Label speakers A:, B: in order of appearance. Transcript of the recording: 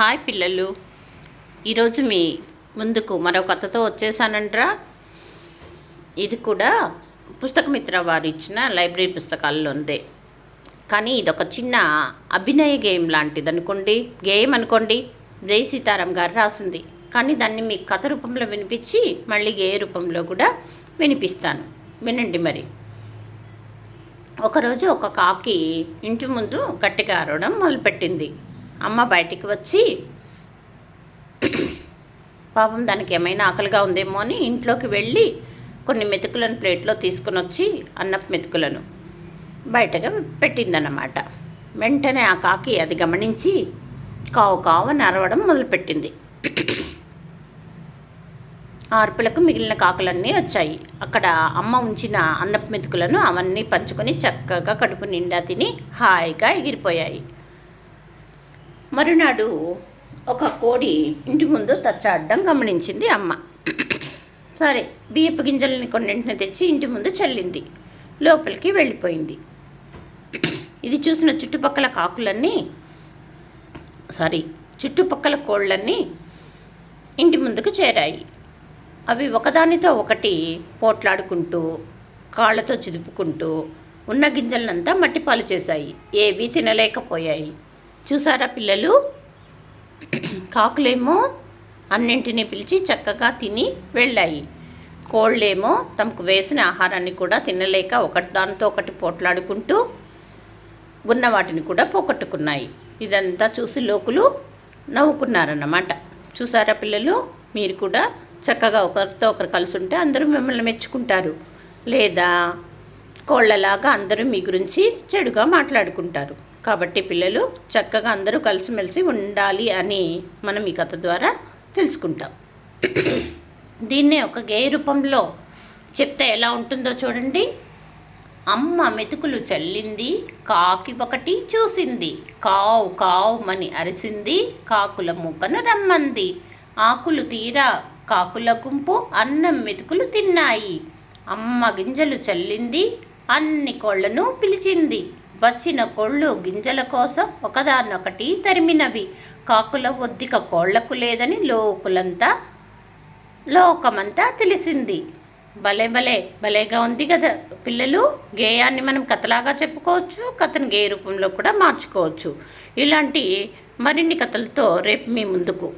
A: Hi పిల్లలు. ఈరోజు మీ ముందుకు మరో కథతో వచ్చేసానంట్రా. ఇది కూడా పుస్తకమిత్ర వారు ఇచ్చిన లైబ్రరీ పుస్తకాల్లో ఉంది కానీ ఇదొక చిన్న అభినయ గేమ్ లాంటిది అనుకోండి గేమ్ అనుకోండి. జై సీతారాం గారు రాసింది. కానీ దాన్ని మీకు కథ రూపంలో వినిపించి మళ్ళీ గేయ రూపంలో కూడా వినిపిస్తాను. వినండి మరి. ఒకరోజు ఒక కాకి ఇంటి ముందు గట్టిగా అరవడం మొదలుపెట్టింది. అమ్మ బయటికి వచ్చి పాపం దానికి ఏమైనా ఆకలిగా ఉందేమో అని ఇంట్లోకి వెళ్ళి కొన్ని మెతుకులను ప్లేట్లో తీసుకుని వచ్చి అన్నపు మెతుకులను బయటగా పెట్టిందన్నమాట. వెంటనే ఆ కాకి అది గమనించి కావు కావు అని అరవడం మొదలుపెట్టింది. ఆ అరుపులకు మిగిలిన కాకులన్నీ వచ్చాయి. అక్కడ అమ్మ ఉంచిన అన్నపు మెతుకులను అవన్నీ పంచుకొని చక్కగా కడుపు నిండా తిని హాయిగా ఎగిరిపోయాయి. మరునాడు ఒక కోడి ఇంటి ముందు తచ్చాడడం గమనించింది అమ్మ. సరే బియ్యపు గింజల్ని కొన్నింటిని తెచ్చి ఇంటి ముందు చల్లింది. లోపలికి వెళ్ళిపోయింది. ఇది చూసిన చుట్టుపక్కల కాకులన్నీ సారీ చుట్టుపక్కల కోళ్ళన్నీ ఇంటి ముందుకు చేరాయి. అవి ఒకదానితో ఒకటి పోట్లాడుకుంటూ కాళ్ళతో చిదుపుకుంటూ ఉన్న గింజలనంతా మట్టిపాలు చేశాయి. ఏవీ తినలేకపోయాయి. చూసారా పిల్లలు? కాకులేమో అన్నింటినీ పిలిచి చక్కగా తిని వెళ్ళాయి. కోళ్ళేమో తమకు వేసిన ఆహారాన్ని కూడా తినలేక ఒకటి దానితో ఒకటి పోట్లాడుకుంటూ ఉన్న వాటిని కూడా పోగొట్టుకున్నాయి. ఇదంతా చూసి లోకులు నవ్వుకున్నారన్నమాట. చూసారా పిల్లలు? మీరు కూడా చక్కగా ఒకరితో ఒకరు కలిసి ఉంటే అందరూ మిమ్మల్ని మెచ్చుకుంటారు. లేదా కోళ్ళలాగా అందరూ మీ గురించి చెడుగా మాట్లాడుకుంటారు. కాబట్టి పిల్లలు చక్కగా అందరూ కలిసిమెలిసి ఉండాలి అని మనం ఈ కథ ద్వారా తెలుసుకుంటాం. దీన్నే ఒక గేయ రూపంలో చెప్తే ఎలా ఉంటుందో చూడండి. అమ్మ మెతుకులు చల్లింది కాకి ఒకటి చూసింది. కావు కావు మని అరిసింది కాకుల మూకను రమ్మంది. ఆకులు తీరా కాకుల గుంపు అన్నం మెతుకులు తిన్నాయి. అమ్మ గింజలు చల్లింది అన్ని కోళ్ళను పిలిచింది. వచ్చిన కోళ్ళు గింజల కోసం ఒకదాన్నొకటి తరిమినవి. కాకుల ఒద్దిక కోళ్ళకు లేదని లోకులంతా లోకమంతా తెలిసింది. భలే భలే భలేగా ఉంది కదా పిల్లలు. గేయాన్ని మనం కథలాగా చెప్పుకోవచ్చు కథను గేయ రూపంలో కూడా మార్చుకోవచ్చు. ఇలాంటి మరిన్ని కథలతో రేపు మీ ముందుకు.